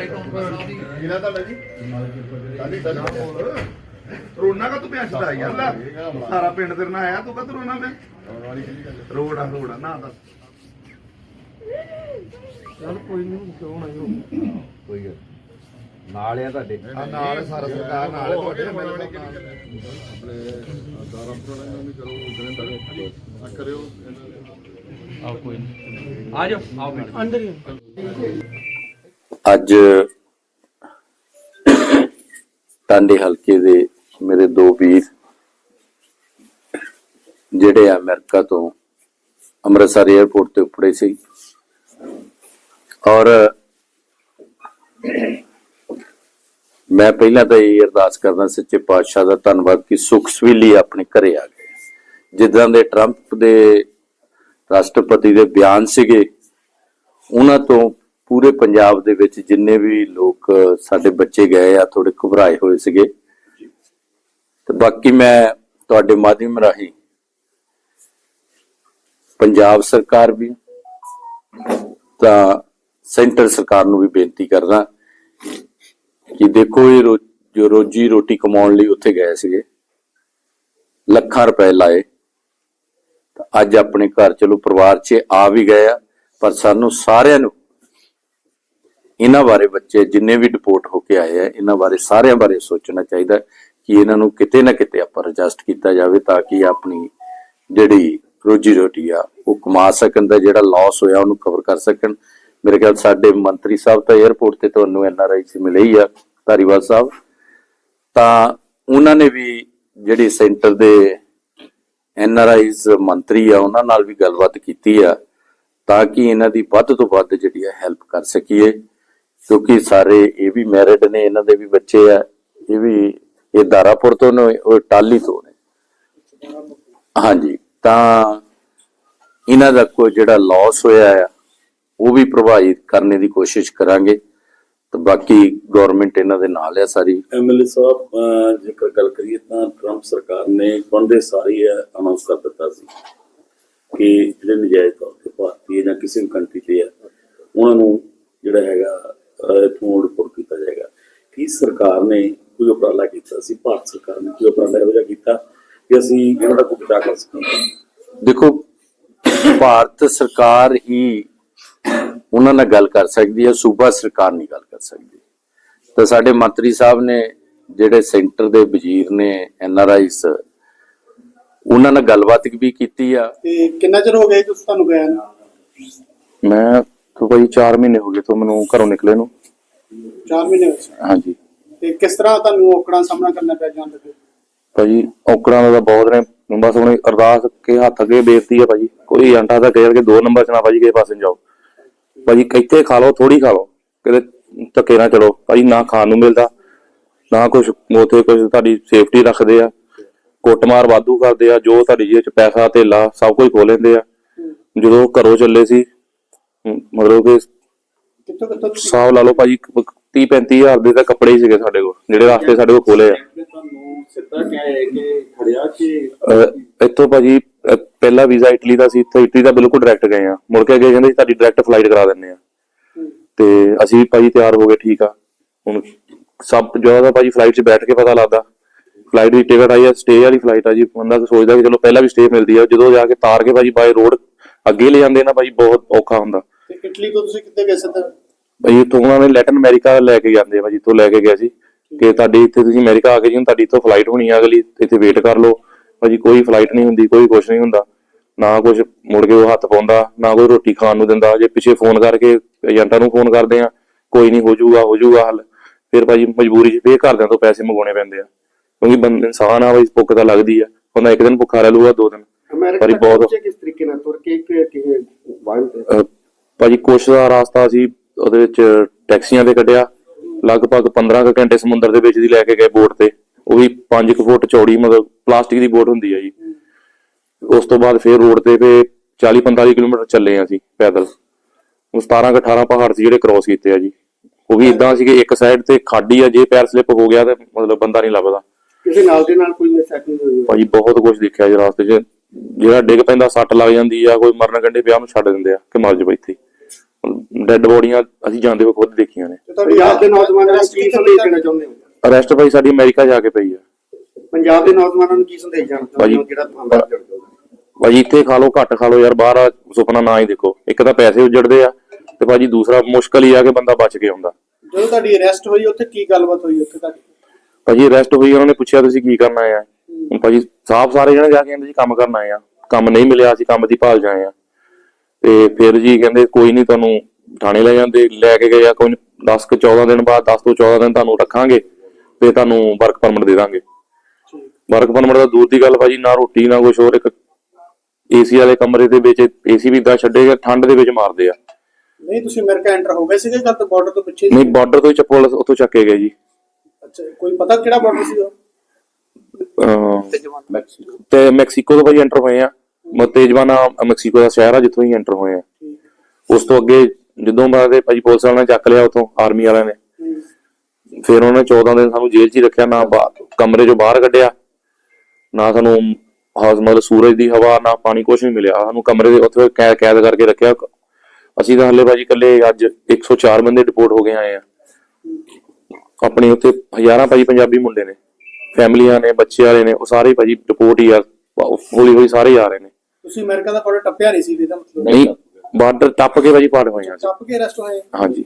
ਕਿਹਦਾ ਤੁਹਾਡਾ ਜੀ ਸਾਡੀ ਸਾਡੀ ਰੋਣਾ ਕਾ ਤੂੰ ਪਿਆਸਦਾ ਯਾਰ ਲੈ। ਸਾਰਾ ਪਿੰਡ ਤੇਰੇ ਨਾਲ ਆਇਆ ਤੂੰ ਕਾ ਰੋਣਾ ਮੈਂ? ਰੋੜਾ ਰੋੜਾ ਨਾ ਦੱਸ। ਕੋਈ ਗੱਲ ਨਾਲ ਆ ਤੁਹਾਡੇ। ਆ ਨਾਲ ਸਾਰਾ ਸਰਕਾਰ ਨਾਲ ਹੈ ਤੁਹਾਡੇ ਮੇਰੇ ਕੋਲ ਆ ਜਾਓ ਆਓ ਬੈਠੋ। ਅੱਜ ਟਾਂਡੇ ਹਲਕੇ ਦੇ ਮੇਰੇ ਦੋ ਵੀਰ ਜਿਹੜੇ ਅਮਰੀਕਾ ਤੋਂ ਅੰਮ੍ਰਿਤਸਰ 에ਅਰਪੋਰਟ ਤੇ ਉਪੜੇ ਸੀ। ਔਰ ਮੈਂ ਪਹਿਲਾਂ ਤਾਂ ਇਹ ਅਰਦਾਸ ਕਰਦਾ ਸੱਚੇ ਪਾਤਸ਼ਾਹ ਦਾ ਧੰਨਵਾਦ ਕਿ ਸੁਖ ਸਵੀਲੀ ਆਪਣੇ ਘਰੇ ਆ ਗਏ। ਜਿੱਦਾਂ ਦੇ ਟਰੰਪ ਦੇ ਰਾਸ਼ਟਰਪਤੀ ਦੇ ਬਿਆਨ ਸੀਗੇ, ਉਹਨਾਂ ਤੋਂ ਪੂਰੇ ਪੰਜਾਬ ਦੇ ਵਿੱਚ ਜਿੰਨੇ ਵੀ ਲੋਕ ਸਾਡੇ ਬੱਚੇ ਗਏ ਆ ਥੋੜੇ ਘਬਰਾਏ ਹੋਏ ਸੀਗੇ। ਤੇ ਬਾਕੀ ਮੈਂ ਤੁਹਾਡੇ ਮਾਧਿਅਮ ਰਾਹੀਂ ਪੰਜਾਬ ਸਰਕਾਰ ਵੀ ਤਾਂ ਸੈਂਟਰ ਸਰਕਾਰ ਨੂੰ ਵੀ ਬੇਨਤੀ ਕਰਦਾ ਕਿ ਦੇਖੋ ਇਹ ਜੋ ਰੋਜੀ ਰੋਟੀ ਕਮਾਉਣ ਲਈ ਉੱਥੇ ਗਏ ਸੀਗੇ ਲੱਖਾਂ ਰੁਪਏ ਲਾਏ। ਤਾਂ ਅੱਜ ਆਪਣੇ ਘਰ ਚਲੋ ਪਰਿਵਾਰ 'ਚ ਆ ਵੀ ਗਏ ਆ ਪਰ ਸਾਨੂੰ ਸਾਰਿਆਂ ਨੂੰ ਇਹਨਾਂ ਬਾਰੇ ਬੱਚੇ ਜਿੰਨੇ ਵੀ ਡਿਪੋਰਟ ਹੋ ਕੇ ਆਏ ਆ, ਇਹਨਾਂ ਬਾਰੇ ਸਾਰਿਆਂ ਬਾਰੇ ਸੋਚਣਾ ਚਾਹੀਦਾ ਕਿ ਇਹਨਾਂ ਨੂੰ ਕਿਤੇ ਨਾ ਕਿਤੇ ਆਪਾਂ ਐਡਜਸਟ ਕੀਤਾ ਜਾਵੇ ਤਾਂ ਕਿ ਆਪਣੀ ਜਿਹੜੀ ਰੋਜੀ ਰੋਟੀ ਆ, ਉਹ ਕਮਾ ਸਕਣ ਦਾ ਜਿਹੜਾ ਲਾਸ ਹੋਇਆ ਉਹਨੂੰ ਕਵਰ ਕਰ ਸਕਣ। ਮੇਰੇ ਖਿਆਲ ਸਾਡੇ ਮੰਤਰੀ ਸਾਹਿਬ ਤਾਂ 에ਅਰਪੋਰਟ ਤੇ ਤੁਹਾਨੂੰ ਐੱਨ ਆਰ ਆਈ ਸੀ ਮਿਲੇ ਹੀ ਆ, ਧਾਰੀਵਾਲ ਸਾਹਿਬ। ਤਾਂ ਉਹਨਾਂ ਨੇ ਵੀ ਜਿਹੜੀ ਸੈਂਟਰ ਦੇ ਐਨ ਆਰ ਆਈਜ਼ ਮੰਤਰੀ ਆ, ਉਹਨਾਂ ਨਾਲ ਵੀ ਗੱਲਬਾਤ ਕੀਤੀ ਆ, ਤਾਂ ਕਿ ਇਹਨਾਂ ਦੀ ਵੱਧ ਤੋਂ ਵੱਧ ਜਿਹੜੀ ਆ ਹੈਲਪ ਕਰ ਸਕੀਏ। ਕਿਉਂਕਿ ਸਾਰੇ ਇਹ ਵੀ ਮੈਰਿਡ ਨੇ, ਇਹਨਾਂ ਦੇ ਵੀ ਬੱਚੇ ਆ, ਇਹ ਵੀ, ਇਹ ਦਾਰਾਪੁਰ ਤੋਂ ਨੇ, ਉਹ ਟਾਲੀ ਤੋਂ ਨੇ। ਹਾਂਜੀ, ਤਾਂ ਇਹਨਾਂ ਦਾ ਕੋਈ ਜਿਹੜਾ ਲਾਸ ਹੋਇਆ ਆ, ਉਹ ਵੀ ਪ੍ਰਭਾਵਿਤ ਕਰਨ ਦੀ ਕੋਸ਼ਿਸ਼ ਕਰਾਂਗੇ। ਤੇ ਬਾਕੀ ਗਵਰਨਮੈਂਟ ਇਹਨਾਂ ਦੇ ਨਾਲ ਆ ਸਾਰੀ। ਐਮਐਲਏ ਸਾਹਿਬ ਜੇਕਰ ਗੱਲ ਕਰੀਏ ਤਾਂ ਟਰੰਪ ਸਰਕਾਰ ਨੇ ਬੰਦੇ ਸਾਰੀ ਅਨਾਉਂਸ ਕਰ ਦਿੱਤਾ ਸੀ ਕਿ ਜਿਹੜੇ ਨਜਾਇਜ਼ ਤੌਰ ਤੇ ਭਾਰਤੀ ਜਾਂ ਕਿਸੇ ਵੀ ਕੰਟਰੀ ਤੇ ਹੈ ਉਹਨਾਂ ਨੂੰ ਜਿਹੜਾ ਹੈਗਾ ਇੱਥੋਂ ਰਿਪੋਰਟ ਕੀਤਾ ਜਾਏਗਾ ਕੀ ਸਰਕਾਰ ਨੇ ਕੋਈ ਉਪਰਾਲਾ ਕੀਤਾ ਸੀ ਭਾਰਤ ਸਰਕਾਰ ਨੇ ਕੋਈ ਉਪਰਾਲਾ ਇਹੋ ਜਿਹਾ ਕੀਤਾ ਕਿ ਅਸੀਂ ਇਹਨਾਂ ਦਾ ਕੋਈ ਬਚਾਅ ਕਰ ਸਕੀਏ। ਦੇਖੋ ਭਾਰਤ ਸਰਕਾਰ ਹੀ ਉਹਨਾਂ ਨਾਲ ਗੱਲ ਕਰ ਸਕਦੀ ਹੈ ਸੂਬਾ ਸਰਕਾਰ ਨਹੀਂ ਗੱਲ ਕਰ ਸਕਦੀ। ਤਾਂ ਸਾਡੇ ਮੰਤਰੀ ਸਾਹਿਬ ਨੇ ਜਿਹੜੇ ਸੈਂਟਰ ਦੇ ਵਜ਼ੀਰ ਨੇ ਐਨਆਰਆਈਸ ਉਹਨਾਂ ਨਾਲ ਗੱਲਬਾਤ ਵੀ ਕੀਤੀ ਆ। ਤੇ ਕਿੰਨਾ ਚਿਰ ਹੋ ਗਿਆ ਜੀ ਤੁਸੀਂ ਤੁਹਾਨੂੰ ਗਿਆ ਨੂੰ? ਮੈਂ ਤੋਂ ਭਾਈ 4 ਮਹੀਨੇ ਹੋ ਗਏ ਤੋਂ ਮੈਨੂੰ ਘਰੋਂ ਨਿਕਲੇ ਨੂੰ। 4 ਮਹੀਨੇ। ਹਾਂਜੀ। ਤੇ ਕਿਸ ਤਰ੍ਹਾਂ ਤੁਹਾਨੂੰ ਔਕੜਾਂ ਦਾ ਸਾਹਮਣਾ ਕਰਨਾ ਪਿਆ ਜਾਣ ਲੱਗੇ? ਭਾਜੀ ਔਕੜਾਂ ਦਾ ਬਹੁਤ ਨੇ ਬਸ ਹੁਣ ਅਰਦਾਸ ਕੇ ਹੱਥ ਅੱਗੇ ਬੇਨਤੀ ਹੈ ਭਾਜੀ ਕੋਈ ਅੰਟਾ ਤਾਂ ਕਹਿ ਕੇ ਦੋ ਨੰਬਰ ਚ ਨਾ ਭਾਜੀ ਕਿਸੇ ਪਾਸੇ ਜਾਓ। ਭਾਜੀ ਇੱਥੇ ਖਾ ਲਓ ਥੋੜੀ ਖਾ ਲਓ ਕਿਤੇ ਧੱਕੇ ਨਾ ਚਲੋ। ਭਾਜੀ ਨਾ ਖਾਣ ਨੂੰ ਮਿਲਦਾ ਨਾ ਕੁਝ ਉਥੇ ਕੁਝ ਤੁਹਾਡੀ ਸੇਫਟੀ ਰੱਖਦੇ ਆ। ਕੁੱਟਮਾਰ ਵਾਧੂ ਕਰਦੇ ਆ ਜੋ ਤੁਹਾਡੀ ਜੇਬ ਚ ਪੈਸਾ ਧੇਲਾ ਸਭ ਕੁਝ ਖੋ ਲੈਂਦੇ ਆ। ਜਦੋਂ ਘਰੋਂ ਚੱਲੇ ਸੀ ਮਤਲਬ ਕਿ ਕਿੱਥੋਂ ਲਾ ਲਓ ਭਾਜੀ 30 35000 ਦੇ ਤਾਂ ਕੱਪੜੇ ਹੀ ਸੀਗੇ ਸਾਡੇ ਕੋਲ ਜਿਹੜੇ ਰਾਸਤੇ ਸਾਡੇ ਕੋਲ ਖੋਲੇ ਆ। ਤੁਹਾਨੂੰ ਸਿੱਧਾ ਕਿਹਾ ਹੈ ਕਿ ਖੜਿਆ ਕਿ ਅਹ ਇੱਥੋਂ ਭਾਜੀ ਅਹ ਪਹਿਲਾ ਵੀਜ਼ਾ ਇਟਲੀ ਦਾ ਸੀ ਇੱਥੋਂ ਇਟਲੀ ਦਾ ਬਿਲਕੁਲ ਡਾਇਰੈਕਟ ਗਏ ਆ। ਮੁੜ ਕੇ ਅੱਗੇ ਕਹਿੰਦੇ ਤੁਹਾਡੀ ਡਾਇਰੈਕਟ ਫਲਾਈਟ ਕਰਾ ਦਿੰਨੇ ਆ। ਤੇ ਅਸੀਂ ਵੀ ਭਾਜੀ ਤਿਆਰ ਹੋ ਗਏ ਠੀਕ ਆ। ਹੁਣ ਸਭ ਜ਼ਿਆਦਾ ਭਾਜੀ ਫਲਾਈਟ 'ਚ ਬੈਠ ਕੇ ਪਤਾ ਲੱਗਦਾ ਫਲਾਈਟ ਦੀ ਟਿਕਟ ਆਈ ਆ ਸਟੇ ਵਾਲੀ ਫਲਾਈਟ ਆ ਜੀ। ਬੰਦਾ ਸੋਚਦਾ ਕਿ ਚਲੋ ਪਹਿਲਾਂ ਵੀ ਸਟੇ ਮਿਲਦੀ ਆ। ਜਦੋਂ ਜਾ ਕੇ ਤਾਰ ਕੇ ਭਾਜੀ ਬਾਈ ਰੋਡ ਅੱਗੇ ਲੈ ਜਾਂਦੇ ਨਾ ਭਾਜੀ ਬਹੁਤ ਔਖਾ ਹੁੰਦਾ। ਤੇ ਇਟਲੀ ਤੋਂ ਤੁਸੀਂ ਕਿੱਥੇ ਗਏ ਭਾਜੀ ਤੋਂ ਉਹਨਾਂ ਨੇ ਲੈਟਨ ਅਮਰੀਕਾ ਲੈ ਕੇ ਜਾਂਦੇ ਆ ਭਾਜੀ ਤੋਂ ਲੈ ਕੇ ਗਏ ਸੀ। ਕਿ ਤੁਹਾਡੀ ਇੱਥੇ ਤੁਸੀਂ ਅਮਰੀਕਾ ਆ ਕੇ ਜੀ ਹੁਣ ਤੁਹਾਡੀ ਇੱਥੋਂ ਫਲਾਈਟ ਹੋਣੀ ਆ ਅਗਲੀ ਇੱਥੇ ਵੇਟ ਕਰ ਲਓ। ਭਾਜੀ ਕੋਈ ਫਲਾਈਟ ਨਹੀਂ ਹੁੰਦੀ ਕੋਈ ਕੁਝ ਨਹੀਂ ਹੁੰਦਾ। ਨਾ ਕੁਝ ਮੁੜ ਕੇ ਉਹ ਹੱਥ ਪਾਉਂਦਾ ਨਾ ਕੋਈ ਰੋਟੀ ਖਾਣ ਨੂੰ ਦਿੰਦਾ। ਜੇ ਪਿੱਛੇ ਫੋਨ ਕਰਕੇ ਏਜੰਟਾਂ ਨੂੰ ਫੋਨ ਕਰਦੇ ਆ ਕੋਈ ਨਹੀਂ ਹੋ ਜਾਊਗਾ ਹੋ ਜਾਊਗਾ ਹੱਲ। ਫਿਰ ਭਾਜੀ ਮਜਬੂਰੀ 'ਚ ਫੇਰ ਘਰਦਿਆਂ ਤੋਂ ਪੈਸੇ ਮੰਗਾਉਣੇ ਪੈਂਦੇ ਆ। ਕਿਉਂਕਿ ਬੰਦ ਇਨਸਾਨ ਆ ਭਾਈ ਭੁੱਖ ਤਾਂ ਲੱਗਦੀ ਆ। ਬੰਦਾ ਇੱਕ ਦਿਨ ਭੁੱਖਾ ਰਹਿ ਲੂਗਾ ਦੋ ਦਿਨ। ਅਮਰੀਕਾ ਤੱਕ ਬਹੁਤ ਪਹੁੰਚੇ ਕਿਸ ਤਰੀਕੇ ਨਾਲ? ਤੁਰ ਕੇ ਕਿ ਕਿ ਵਾਹਨ ਤੇ? ਅਹ ਭਾਜੀ ਕੁਛ ਦਾ ਰਾਸਤਾ ਸੀ ਉਹਦੇ ਵਿੱਚ ਟੈਕਸੀਆਂ ਤੇ ਕੱਢਿਆ। ਲਗਭਗ 15 ਕੁ ਘੰਟੇ ਸਮੁੰਦਰ ਦੇ ਵਿੱਚ ਦੀ ਲੈ ਕੇ ਗਏ ਬੋਟ ਤੇ। ਉਹ ਵੀ 5 ਕੁ ਫੁੱਟ ਚੌੜੀ ਮਤਲਬ ਪਲਾਸਟਿਕ ਦੀ ਬੋਟ ਹੁੰਦੀ ਹੈ ਜੀ। ਉਸ ਤੋਂ ਬਾਅਦ ਫੇਰ ਰੋਡ ਤੇ ਫੇ 40 45 ਕਿਲੋਮੀਟਰ ਚੱਲੇ ਆ ਅਸੀਂ ਪੈਦਲ। ਉਹ 17 ਕੁ 18 ਪਹਾੜ ਸੀ ਜਿਹੜੇ ਕ੍ਰਾਸ ਕੀਤੇ ਆ ਜੀ। ਉਹ ਵੀ ਇਦਾਂ ਸੀ ਕਿ ਇੱਕ ਸਾਈਡ ਤੇ ਖਾਡੀ ਆ ਜੇ ਪੈਰ ਸਲਿੱਪ ਹੋ ਗਿਆ ਤੇ ਮਤਲਬ ਬੰਦਾ ਨਹੀਂ ਲੱਭਦਾ। ਕਿਸੇ ਨਾਲ ਦੇ ਨਾਲ ਕੋਈ ਮਿਸਹੈਪਨਿੰਗ ਹੋਈ ਭਾਜੀ ਬਹੁਤ ਕੁਝ ਦੇਖਿਆ ਜੀ ਰਾਸਤੇ 'ਚ। ਜਿਹੜਾ ਡਿੱਗ ਪੈਂਦਾ ਸੱਟ ਲੱਗ ਜਾਂਦੀ ਆ ਕੋਈ ਮਰਨ ਕੰਡੇ ਵਿਆਹ ਨੂੰ ਛੱਡ ਦਿੰਦੇ ਆ ਕਿ ਮਰ ਜਾ ਇੱਥੇ। ਡੈੱਡ ਬੋਡੀਆਂ ਅਸੀਂ ਜਾਂਦੇ ਹੋਏ ਖੁਦ ਦੇਖੀਆਂ ਨੇ। ਪੰਜਾਬ ਦੇ ਨੌਜਵਾਨਾਂ ਨੂੰ ਕੀ ਸੰਦੇਸ਼ ਦੇਣਾ ਚਾਹੁੰਦੇ ਹੋ? ਅਰੈਸਟ ਭਾਈ ਸਾਡੀ ਅਮਰੀਕਾ ਜਾ ਕੇ ਪਈ ਆ। ਪੰਜਾਬ ਦੇ ਨੌਜਵਾਨਾਂ ਨੂੰ ਕੀ ਸੰਦੇਸ਼ ਦੇਣਾ ਚਾਹੁੰਦੇ ਹੋ ਜਿਹੜਾ ਅੰਦਰ ਜੁੜ ਜਾਊਗਾ ਭਾਜੀ ਇੱਥੇ ਖਾ ਲਓ ਘੱਟ ਖਾ ਲਓ ਯਾਰ ਬਾਹਰ ਸੁਪਨਾ ਨਾ ਹੀ ਦੇਖੋ। ਇੱਕ ਤਾਂ ਪੈਸੇ ਉਜੜਦੇ ਆ ਤੇ ਭਾਜੀ ਦੂਸਰਾ ਮੁਸ਼ਕਲ ਹੀ ਆ ਕਿ ਬੰਦਾ ਬਚ ਕੇ ਆਉਂਦਾ। ਜਦੋਂ ਤੁਹਾਡੀ ਅਰੈਸਟ ਹੋਈ ਉੱਥੇ ਕੀ ਗੱਲਬਾਤ ਹੋਈ ਉੱਥੇ ਤੁਹਾਡੀ? ਭਾਜੀ ਅਰੈਸਟ ਹੋਈ ਉਹਨਾਂ ਨੇ ਪੁੱਛਿਆ ਤੁਸੀਂ ਕੀ ਕਰਨ ਆਏ ਆ? ਹੁਣ ਭਾਜੀ ਸਾਫ਼ ਸਾਰੇ ਜਣੇ ਜਾ ਕੇ ਕਹਿੰਦੇ ਜੀ ਕੰਮ ਕਰਨ ਆਏ ਆ। ਕੰਮ ਨਹੀਂ ਮਿਲਿਆ ਅਸੀਂ ਕੰਮ ਦੀ ਭਾਲ ਜਾਏ ਆ। ਤੇ ਫਿਰ ਜੀ ਕਹਿੰਦੇ ਕੋਈ ਨਹੀਂ ਤੁਹਾਨੂੰ ਥਾਣੇ ਲੈ ਜਾਂਦੇ ਲੈ ਕੇ ਗਏ ਆ ਕੋਈ 10 ਕਿ 14 ਦਿਨ ਬਾਅਦ 10 ਤੋਂ 14 ਦਿਨ ਤੁਹਾਨੂੰ ਰੱਖਾਂਗੇ ਤੇ ਤੁਹਾਨੂੰ ਵਰਕ ਪਰਮਿਟ ਦੇ ਦਾਂਗੇ। ਵਰਕ ਪਰਮਿਟ ਦਾ ਦੂਰ ਦੀ ਗੱਲ ਭਾਜੀ ਨਾ ਰੋਟੀ ਨਾ ਕੁਛ ਹੋਰ ਇੱਕ ਏਸੀ ਵਾਲੇ ਕਮਰੇ ਦੇ ਵਿੱਚ ਏਸੀ ਵੀ ਇਦਾਂ ਛੱਡੇਗਾ ਠੰਡ ਦੇ ਵਿੱਚ ਮਾਰਦੇ ਆ। ਨਹੀਂ ਤੁਸੀਂ ਅਮਰੀਕਾ ਐਂਟਰ ਹੋ ਗਏ ਸੀਗੇ ਤੋਂ ਬਾਰਡਰ ਤੋਂ ਪਿੱਛੇ ਨਹੀਂ ਬਾਰਡਰ ਤੋਂ ਹੀ ਚੱਪਲ ਉੱਥੋਂ ਚੱਕੇ ਗਏ ਜੀ। ਅੱਛਾ ਕੋਈ ਪਤਾ ਕਿਹੜਾ ਬਾਰਡਰ ਸੀ ਉਹ ਅਹ ਤੇ ਮੈਕਸੀਕੋ ਤੋਂ ਭਾਈ ਐਂਟਰ ਹੋਏ ਆ। ਮ ਮੈਕਸੀਕੋ ਦਾ ਸ਼ਹਿਰ ਆ, ਜਿੱਥੋਂ ਹੀ ਐਂਟਰ ਹੋਏ ਆ। ਉਸ ਤੋਂ ਅੱਗੇ ਜਦੋਂ ਬਾਅਦ ਦੇ ਭਾਜੀ ਪੁਲਿਸ ਵਾਲਿਆਂ ਨੇ ਚੱਕ ਲਿਆ ਉਥੋਂ ਆਰਮੀ ਵਾਲਿਆਂ ਨੇ। ਫਿਰ ਉਹਨੇ 14 ਦਿਨ ਸਾਨੂੰ ਜੇਲ੍ਹ 'ਚ ਹੀ ਰੱਖਿਆ, ਨਾ ਕਮਰੇ 'ਚੋਂ ਬਾਹਰ ਕੱਢਿਆ, ਨਾ ਸਾਨੂੰ ਹਾਸ ਸੂਰਜ ਦੀ ਹਵਾ, ਨਾ ਪਾਣੀ ਕੁਝ ਨਹੀਂ ਮਿਲਿਆ। ਸਾਨੂੰ ਕਮਰੇ ਦੇ ਉੱਥੇ ਕੈਦ ਕੈਦ ਕਰਕੇ ਰੱਖਿਆ। ਅਸੀਂ ਤਾਂ ਹੱਲੇ ਭਾਜੀ ਕੱਲੇ ਅੱਜ 104 ਬੰਦੇ ਡਿਪੋਰਟ ਹੋ ਕੇ ਆਏ ਆ। ਆਪਣੇ ਉੱਤੇ ਹਜ਼ਾਰਾਂ ਭਾਜੀ ਪੰਜਾਬੀ ਮੁੰਡੇ ਨੇ। ਫੈਮਲੀਆਂ ਨੇ ਬੱਚੇ ਵਾਲੇ ਨੇ ਉਹ ਸਾਰੇ ਭਾਜੀ ਰਿਪੋਰਟ ਹੀ ਆ। ਹੌਲੀ ਹੌਲੀ ਸਾਰੇ ਆ ਰਹੇ ਨੇ। ਤੁਸੀਂ ਅਮਰੀਕਾ ਦਾ ਬਾਰਡਰ ਟੱਪਿਆ ਨਹੀਂ ਸੀ ਇਹਦਾ ਮਤਲਬ? ਨਹੀਂ ਬਾਰਡਰ ਟੱਪ ਕੇ ਭਾਜੀ ਪਾਰ ਹੋਏ ਆ। ਟੱਪ ਕੇ ਅਰੈਸਟ ਹੋਏ? ਹਾਂਜੀ।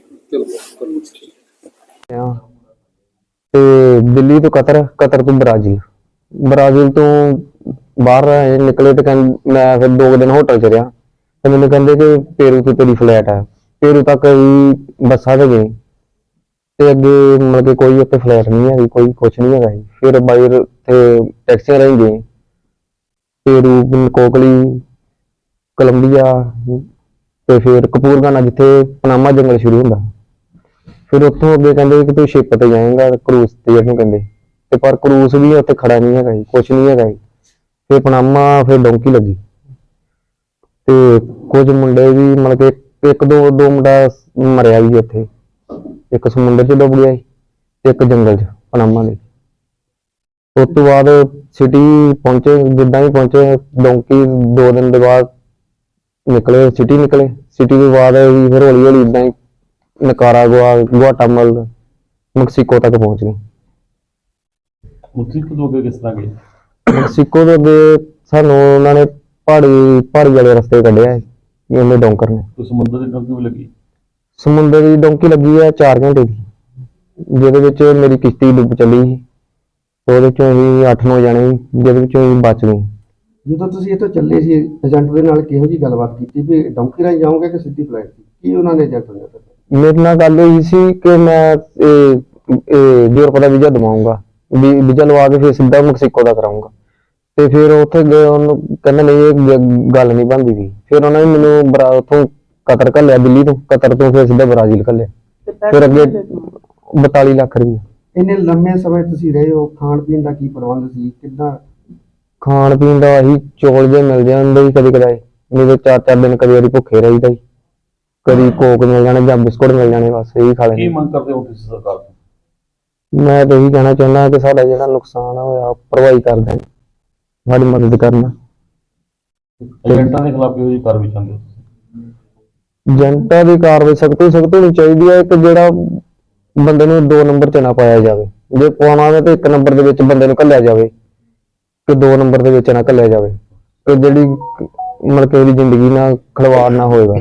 ਆ ਤੇ ਦਿੱਲੀ ਤੋਂ ਕਤਰ ਕਤਰ ਤੋਂ ਬ੍ਰਾਜ਼ੀਲ। ਬ੍ਰਾਜ਼ੀਲ ਤੋਂ ਬਾਹਰ ਆਏ ਨਿਕਲੇ ਤੇ ਮੈਂ ਫਿਰ ਦੋ ਦਿਨ ਹੋਟਲ ਚ ਰਿਹਾ। ਤੇ ਮੈਨੂੰ ਕਹਿੰਦੇ ਕਿ ਪੇਰੂ ਤੋਂ ਤੇਰੀ ਫਲੈਟ ਆ। ਪੇਰੂ ਤੱਕ ਹੀ ਬੱਸਾਂ ਤੇ ਗਏ। ਤੇ ਅੱਗੇ ਮਤਲਬ ਕਿ ਕੋਈ ਉੱਥੇ ਫਲੈਟ ਨਹੀਂ ਹੈਗੀ, ਕੋਈ ਕੁਛ ਨਹੀਂ ਹੈਗਾ ਜੀ। ਫਿਰ ਬਾਈ ਤੇ ਟੈਕਸੀਆਂ ਰਾਹੀਂ ਗਏ। ਪੇਰੂ ਕੋਕਲੀ, ਕੋਲੰਬੀਆ ਤੇ ਫਿਰ ਕਪੂਰਗਾਨਾ ਜਿੱਥੇ ਪਨਾਮਾ ਜੰਗਲ ਸ਼ੁਰੂ ਹੁੰਦਾ। ਫਿਰ ਉੱਥੋਂ ਅੱਗੇ ਕਹਿੰਦੇ ਕਿ ਤੂੰ ਸ਼ਿਪ ਤੇ ਜਾਏਂਗਾ ਕਰੂਜ਼ ਤੇ ਜਿਹਨੂੰ ਕਹਿੰਦੇ। ਤੇ ਪਰ ਕਰੂਜ਼ ਵੀ ਉੱਥੇ ਖੜਾ ਨਹੀਂ ਹੈਗਾ ਜੀ, ਕੁਛ ਨਹੀਂ ਹੈਗਾ ਜੀ। ਫਿਰ ਪਨਾਮਾ, ਫਿਰ ਡੌਂਕੀ ਲੱਗੀ। ਤੇ ਕੁਝ ਮੁੰਡੇ ਵੀ ਮਤਲਬ ਕਿ ਇੱਕ, ਦੋ ਦੋ ਮੁੰਡਾ ਮਰਿਆ ਵੀ ਉੱਥੇ। ਇੱਕ ਸਮੁੰਦਰ 'ਚ ਡੁੱਬ ਗਿਆ ਸੀ ਤੇ ਇੱਕ ਜੰਗਲ 'ਚ ਪਨਾਮਾ ਦੇ ਉਸ ਤੋਂ ਬਾਅਦ ਸਿਟੀ ਪਹੁੰਚੇ ਜਿੱਦਾਂ ਹੀ ਪਹੁੰਚੇ ਡੌਂਕੀ ਦੋ ਦਿਨ ਦੇ ਬਾਅਦ ਨਿਕਲੇ ਸਿਟੀ ਨਿਕਲੇ। ਸਿਟੀ ਤੋਂ ਬਾਅਦ ਅਸੀਂ ਫਿਰ ਹੌਲੀ ਹੌਲੀ ਇਦਾਂ ਹੀ ਨਿਕਾਰਾਗੁਆ ਗੁਆਟਾਮਲ ਮੈਕਸੀਕੋ ਤੱਕ ਪਹੁੰਚ ਗਏ। ਮੈਕਸੀਕੋ ਤੋਂ ਅੱਗੇ ਕਿਸ ਤਰ੍ਹਾਂ ਗਏ? ਮੈਕਸੀਕੋ ਤੋਂ ਅੱਗੇ ਸਾਨੂੰ ਉਹਨਾਂ ਨੇ ਪਹਾੜੀ ਪਹਾੜੀ ਵਾਲੇ ਰਸਤੇ ਕੱਢਿਆ ਉਹਨੇ ਡੌਂਕਰ ਨੇ। ਸਮੁੰਦਰ ਦੀ ਡੰਕੀ ਵੀ ਲੱਗੀ? ਸਮੁੰਦਰ ਦੀ ਡੌਂਕੀ ਲੱਗੀ ਹੈ 4 ਘੰਟੇ ਦੀ ਜਿਹਦੇ ਵਿੱਚ ਮੇਰੀ ਕਿਸ਼ਤੀ ਡੁੱਬ ਚੱਲੀ ਸੀ। ਉਹਦੇ ਚੋਂ ਅਸੀਂ 8-9 ਜਣੇ ਸੀ, ਜਿਹਦੇ ਵਿੱਚੋਂ ਅਸੀਂ ਬਚ ਗਏ। ਜਦੋਂ ਤੁਸੀਂ ਇੱਥੋਂ ਚੱਲੇ ਸੀ ਏਜੰਟ ਦੇ ਨਾਲ ਕਿਹੋ ਜੀ ਗੱਲਬਾਤ ਕੀਤੀ ਵੀ ਡੌਂਕੀ ਰਾਹੀਂ ਜਾਓਗੇ ਕਿ ਸਿੱਧੀ ਫਲਾਈਟ ਸੀ ਕੀ ਉਹਨਾਂ ਨੇ ਏਜੰਟ ਨੇ ਦੱਸਿਆ? ਮੇਰੇ ਨਾਲ ਗੱਲ ਹੋਈ ਸੀ ਕਿ ਮੈਂ ਇਹ ਇਹ ਯੂਰਪ ਦਾ ਵੀਜ਼ਾ ਦਵਾਉਂਗਾ। ਵੀ ਵੀਜ਼ਾ ਲਵਾ ਕੇ ਫਿਰ ਸਿੱਧਾ ਮੈਕਸੀਕੋ ਦਾ ਕਰਾਉਂਗਾ। ਤੇ ਫਿਰ ਉੱਥੇ ਗਏ ਉਹਨੂੰ ਕਹਿੰਦਾ ਨਹੀਂ ਇਹ ਗ- ਗੱਲ ਨਹੀਂ ਬਣਦੀ ਵੀ ਫਿਰ ਉਹਨਾਂ ਨੇ ਮੈਨੂੰ ਬਰਾ ਉੱਥੋਂ ਕਤਰ ਘੱਲਿਆ ਦਿੱਲੀ ਤੋਂ ਕਤਰ ਤੋਂ ਫਿਰ ਸਿੱਧਾ ਬ੍ਰਾਜ਼ੀਲ ਘੱਲਿਆ। ਫਿਰ ਅੱਗੇ 42 ਲੱਖ ਰੁਪਏ। ਇੰਨੇ ਲੰਮੇ ਸਮੇਂ ਤੁਸੀਂ ਰਹੇ ਹੋ ਖਾਣ ਪੀਣ ਦਾ ਕੀ ਪ੍ਰਬੰਧ ਸੀ? ਕਿੱਦਾਂ? ਖਾਣ ਪੀਣ ਦਾ ਅਸੀਂ ਚੌਲ ਜੇ ਮਿਲ ਜਾਂਦੇ ਸੀ ਕਦੇ ਕਦਾਏ ਨਹੀਂ ਤੇ ਚਾਰ ਚਾਰ ਦਿਨ ਕਦੇ ਵਾਰੀ ਭੁੱਖੇ ਰਹੀਦਾ ਸੀ ਕਦੀ ਕੋਕ ਮਿਲ ਜਾਣਾ ਜਾਂ ਬਿਸਕੁਟ ਮਿਲ ਜਾਣੇ ਬਸ ਇਹੀ ਖਾ ਕੀ ਲੈਂਦੇ ਮੰਗ ਕਰਦੇ ਹੋ ਤੁਸੀਂ ਸਰਕਾਰ ਤੋਂ? ਮੈਂ ਤਾਂ ਇਹੀ ਕਹਿਣਾ ਚਾਹੁੰਦਾ ਕਿ ਸਾਡਾ ਜਿਹੜਾ ਨੁਕਸਾਨ ਹੋਇਆ ਉਹ ਭਰਵਾਈ ਕਰ ਦੇਣ। ਸਾਡੀ ਮਦਦ ਕਰਨਾ। ਏਜੰਟਾਂ ਦੇ ਖਿਲਾਫ ਕਿਹੋ ਜਿਹੀ ਕਾਰਵਾਈ ਚਾਹੁੰਦੇ ਹੋ ਤੁਸੀਂ? ਜਨਤਾ ਦੀ ਕਾਰਵਾਈ ਸਖ਼ਤੀ ਸਖ਼ਤੀ ਸਖਤ ਹੋਣੀ ਚਾਹੀਦੀ ਹੈ ਕਿ ਜਿਹੜਾ ਬੰਦੇ ਨੂੰ ਦੋ ਨੰਬਰ 'ਚ ਨਾ ਪਾਇਆ ਜਾਵੇ। ਜੇ ਪਾਉਣਾ ਹੋਵੇ ਤਾਂ ਇੱਕ ਨੰਬਰ ਦੇ ਵਿੱਚ ਬੰਦੇ ਨੂੰ ਘੱਲਿਆ ਜਾਵੇ ਕਿ ਦੋ ਨੰਬਰ ਦੇ ਵਿੱਚ ਨਾ ਘੱਲਿਆ ਜਾਵੇ ਕਿ ਜਿਹੜੀ ਮਤਲਬ ਕਿ ਜ਼ਿੰਦਗੀ ਨਾਲ ਖਿਲਵਾੜ ਨਾ ਹੋਏਗਾ।